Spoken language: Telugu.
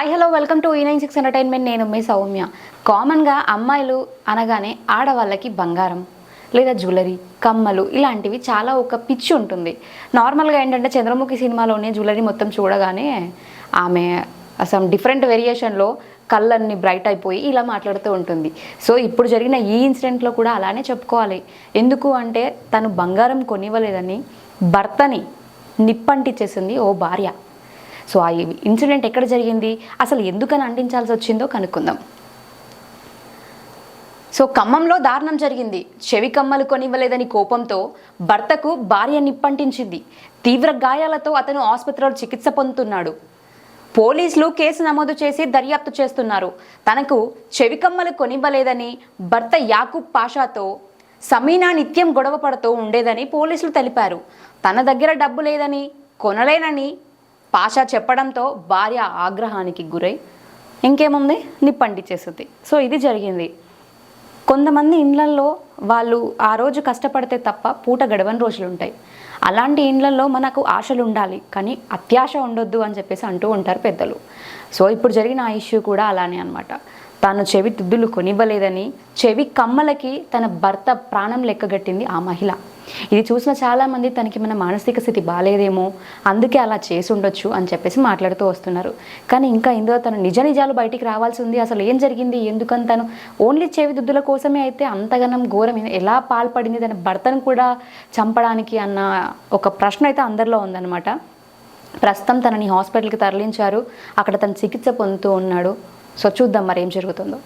హాయ్ హలో వెల్కమ్ టు ఈ నైన్ సిక్స్ ఎంటర్టైన్మెంట్ నేను మీ సౌమ్య. కామన్గా అమ్మాయిలు అనగానే ఆడవాళ్ళకి బంగారం లేదా జ్యువెలరీ కమ్మలు ఇలాంటివి చాలా ఒక పిచ్చి ఉంటుంది. నార్మల్గా ఏంటంటే చంద్రముఖి సినిమాలోనే జ్యువెలరీ మొత్తం చూడగానే ఆమె అసలు డిఫరెంట్ వేరియేషన్లో కళ్ళన్ని బ్రైట్ అయిపోయి ఇలా మాట్లాడుతూ ఉంటుంది. సో ఇప్పుడు జరిగిన ఈ ఇన్సిడెంట్లో కూడా అలానే చెప్పుకోవాలి. ఎందుకు అంటే తను బంగారం కొనివ్వలేదని భర్తని నిప్పంటిచ్చేసింది ఓ భార్య. సో ఆ ఇన్సిడెంట్ ఎక్కడ జరిగింది? అసలు ఎందుకని అంటించాల్సి వచ్చిందో కనుక్కుందాం. సో ఖమ్మంలో దారుణం జరిగింది. చెవి కమ్మలు కొనివ్వలేదని కోపంతో భర్తకు భార్య నిప్పంటించింది. తీవ్ర గాయాలతో అతను ఆసుపత్రిలో చికిత్స పొందుతున్నాడు. పోలీసులు కేసు నమోదు చేసి దర్యాప్తు చేస్తున్నారు. తనకు చెవి కమ్మలు కొనివ్వలేదని భర్త యాకూబ్ పాషాతో సమీనా నిత్యం గొడవ పడుతూ ఉండేదని పోలీసులు తెలిపారు. తన దగ్గర డబ్బు లేదని కొనలేనని పాషా చెప్పడంతో భార్య ఆగ్రహానికి గురై ఇంకేముంది? నిప్పంటించేస్తుంది సో ఇది జరిగింది. కొంతమంది ఇండ్లల్లో వాళ్ళు ఆ రోజు కష్టపడితే తప్ప పూట గడవని రోజులు ఉంటాయి. అలాంటి ఇండ్లల్లో మనకు ఆశలు ఉండాలి కానీ అత్యాశ ఉండొద్దు అని చెప్పేసి అంటూ ఉంటారు పెద్దలు. సో ఇప్పుడు జరిగిన ఆ ఇష్యూ కూడా అలానే అనమాట తాను చెవి తుద్దులు కొనివ్వలేదని చెవి కమ్మలకి తన భర్త ప్రాణం లెక్కగట్టింది ఆ మహిళ. ఇది చూసిన చాలామంది తనకి మన మానసిక స్థితి బాగాలేదేమో అందుకే అలా చేసి ఉండొచ్చు అని చెప్పేసి మాట్లాడుతూ వస్తున్నారు. కానీ ఇంకా ఇందులో తను నిజ నిజాలు బయటికి రావాల్సి ఉంది. అసలు ఏం జరిగింది? ఎందుకని తను ఓన్లీ చెవి దుద్దుల కోసమే అయితే అంతగనం ఘోరం ఎలా పాల్పడింది? తన భర్తను కూడా చంపడానికి అన్న ఒక ప్రశ్న అయితే అందరిలో ఉందన్నమాట. ప్రస్తుతం తనని హాస్పిటల్కి తరలించారు. అక్కడ తను చికిత్స పొందుతూ ఉన్నాడు. సో చూద్దాం మరి ఏం జరుగుతుందో.